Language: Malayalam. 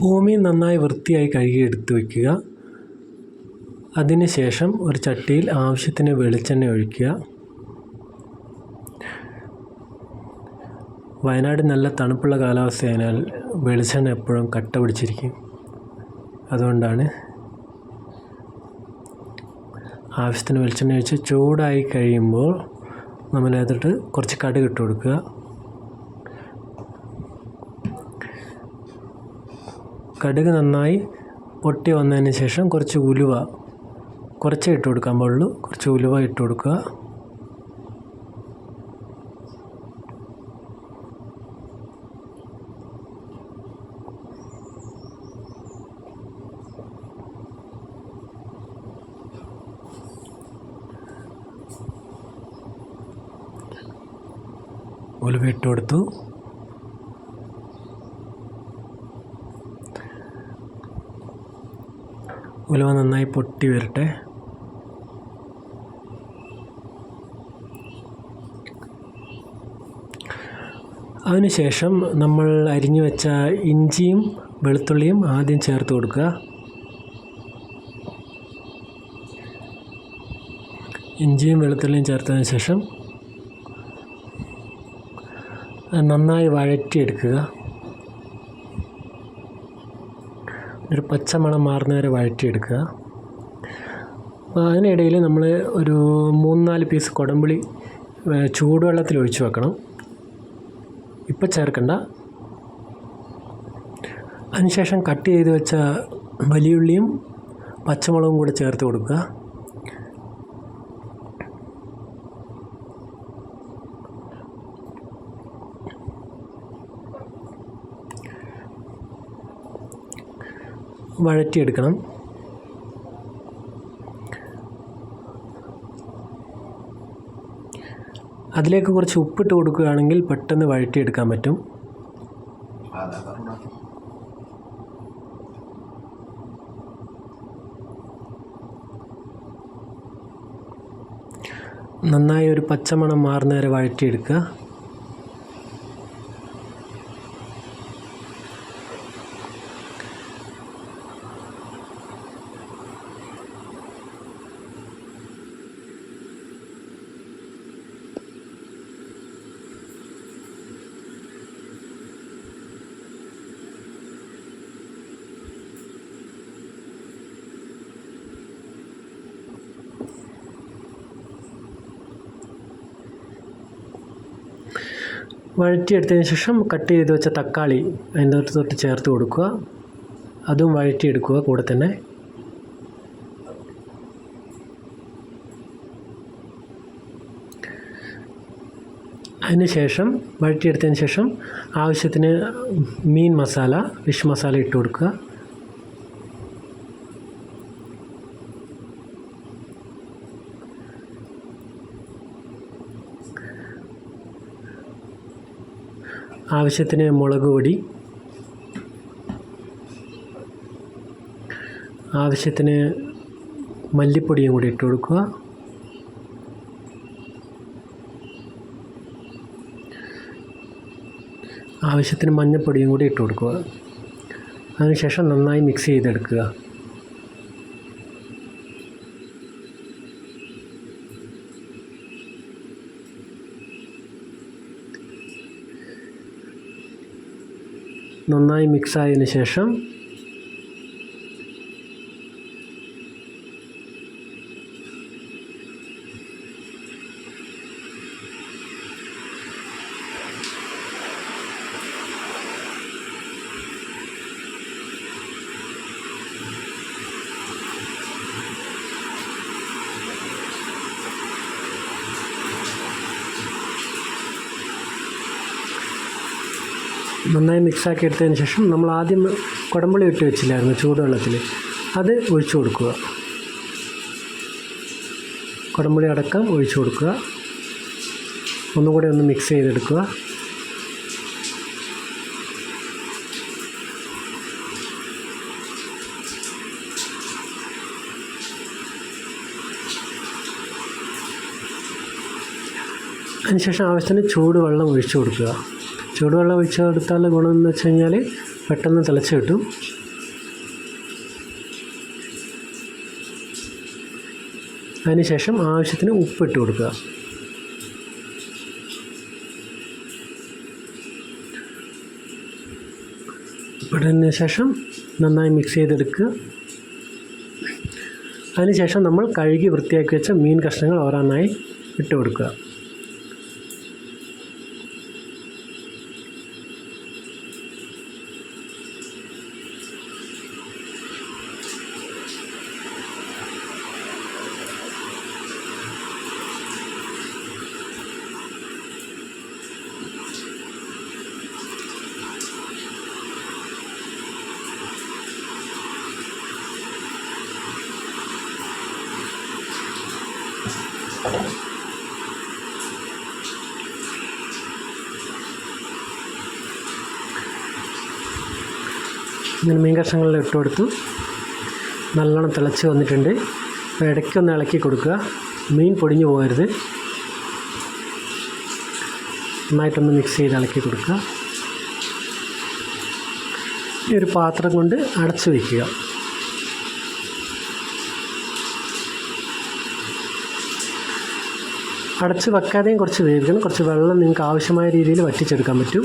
ഭൂമി നന്നായി വൃത്തിയായി കഴുകി എടുത്തു വയ്ക്കുക അതിനുശേഷം ഒരു ചട്ടിയിൽ ആവശ്യത്തിന് വെളിച്ചെണ്ണ ഒഴിക്കുക. വയനാട് നല്ല തണുപ്പുള്ള കാലാവസ്ഥയായതിനാൽ വെളിച്ചെണ്ണ എപ്പോഴും കട്ട പിടിച്ചിരിക്കും. അതുകൊണ്ടാണ് ആവശ്യത്തിന് വെളിച്ചെണ്ണ ഒഴിച്ച് ചൂടായി കഴിയുമ്പോൾ നമ്മൾ അതിട്ട് കുറച്ച് കടുക് ഇട്ട് കൊടുക്കുക. കടുക് നന്നായി പൊട്ടി വന്നതിന് ശേഷം കുറച്ച് ഉലുവ കുറച്ചേ ഇട്ട് കൊടുക്കാൻ പാടുള്ളൂ. കുറച്ച് ഉലുവ ഇട്ട് കൊടുക്കുക. ഉലുവ ഇട്ട് കൊടുത്തു. ഉലുവ നന്നായി പൊട്ടി വരട്ടെ. അതിനുശേഷം നമ്മൾ അരിഞ്ഞു വെച്ച ഇഞ്ചിയും വെളുത്തുള്ളിയും ആദ്യം ചേർത്ത് കൊടുക്കുക. ഇഞ്ചിയും വെളുത്തുള്ളിയും ചേർത്തതിന് ശേഷം നന്നായി വഴറ്റിയെടുക്കുക. ഒരു പച്ച മണം മാറുന്ന വരെ വഴറ്റിയെടുക്കുക. അപ്പോൾ അതിനിടയിൽ നമ്മൾ ഒരു മൂന്ന് നാല് പീസ് കൊടമ്പുളി ചൂടുവെള്ളത്തിൽ ഒഴിച്ച് വെക്കണം. ഇപ്പം ചേർക്കണ്ട. അതിനുശേഷം കട്ട് ചെയ്ത് വെച്ച വലിയുള്ളിയും പച്ചമുളകും കൂടെ ചേർത്ത് കൊടുക്കുക. വഴറ്റിയെടുക്കണം. അതിലേക്ക് കുറച്ച് ഉപ്പിട്ട് കൊടുക്കുകയാണെങ്കിൽ പെട്ടെന്ന് വഴറ്റിയെടുക്കാൻ പറ്റും. നന്നായി ഒരു പച്ചമണം മാറുന്ന വരെ വഴറ്റിയെടുക്കുക. വഴറ്റിയെടുത്തതിന് ശേഷം കട്ട് ചെയ്ത് വെച്ച തക്കാളി അതിന്റെ തൊട്ട് തൊട്ട് ചേർത്ത് കൊടുക്കുക. അതും വഴറ്റിയെടുക്കുക കൂടെ തന്നെ. അതിന് ശേഷം വഴറ്റിയെടുത്തതിന് ശേഷം ആവശ്യത്തിന് മീൻ മസാല ഫിഷ് മസാല ഇട്ട് കൊടുക്കുക. ആവശ്യത്തിന് മുളക് പൊടി. ആവശ്യത്തിന് മല്ലിപ്പൊടിയും കൂടി ഇട്ട് കൊടുക്കുക. ആവശ്യത്തിന് മഞ്ഞൾപ്പൊടിയും കൂടി ഇട്ട് കൊടുക്കുക. അതിനുശേഷം നന്നായി മിക്സ് ചെയ്തെടുക്കുക. നന്നായി മിക്സ് ആയതിനു ശേഷം നന്നായി മിക്സാക്കി എടുത്തതിന് ശേഷം നമ്മൾ ആദ്യം കുടമ്പുളി ഇട്ട് വെച്ചില്ലായിരുന്നു ചൂടുവെള്ളത്തിൽ അത് ഒഴിച്ചു കൊടുക്കുക. കുടമ്പുളി അടക്കം ഒഴിച്ചു കൊടുക്കുക. ഒന്നുകൂടി ഒന്ന് മിക്സ് ചെയ്തെടുക്കുക. അതിനുശേഷം ആവശ്യത്തിന് ചൂടുവെള്ളം ഒഴിച്ചു കൊടുക്കുക. ചൂടുവെള്ളം ഒഴിച്ചു ഗുണം എന്ന് വെച്ച് കഴിഞ്ഞാൽ പെട്ടെന്ന് തിളച്ച് കിട്ടും. അതിനുശേഷം ആവശ്യത്തിന് ഉപ്പിട്ട് കൊടുക്കുക. ഉപ്പിട്ടതിന് ശേഷം നന്നായി മിക്സ് ചെയ്തെടുക്കുക. അതിനുശേഷം നമ്മൾ കഴുകി വൃത്തിയാക്കി വെച്ച മീൻ കഷ്ണങ്ങൾ ഓരോന്നായി ഇട്ട് കൊടുക്കുക. ഇങ്ങനെ മീൻ കഷ്ണങ്ങളിൽ ഇട്ട് കൊടുത്തു. നല്ലോണം തിളച്ച് വന്നിട്ടുണ്ട്. അപ്പോൾ ഇടയ്ക്കൊന്ന് ഇളക്കി കൊടുക്കുക. മീൻ പൊടിഞ്ഞു പോകരുത്. നന്നായിട്ടൊന്ന് മിക്സ് ചെയ്ത് ഇളക്കി കൊടുക്കുക. ഈ ഒരു പാത്രം കൊണ്ട് അടച്ചു വയ്ക്കുക. അടച്ച് വെക്കാതെയും കുറച്ച് വേവിക്കണം. കുറച്ച് വെള്ളം നിങ്ങൾക്ക് ആവശ്യമായ രീതിയിൽ വറ്റിച്ചെടുക്കാൻ പറ്റും.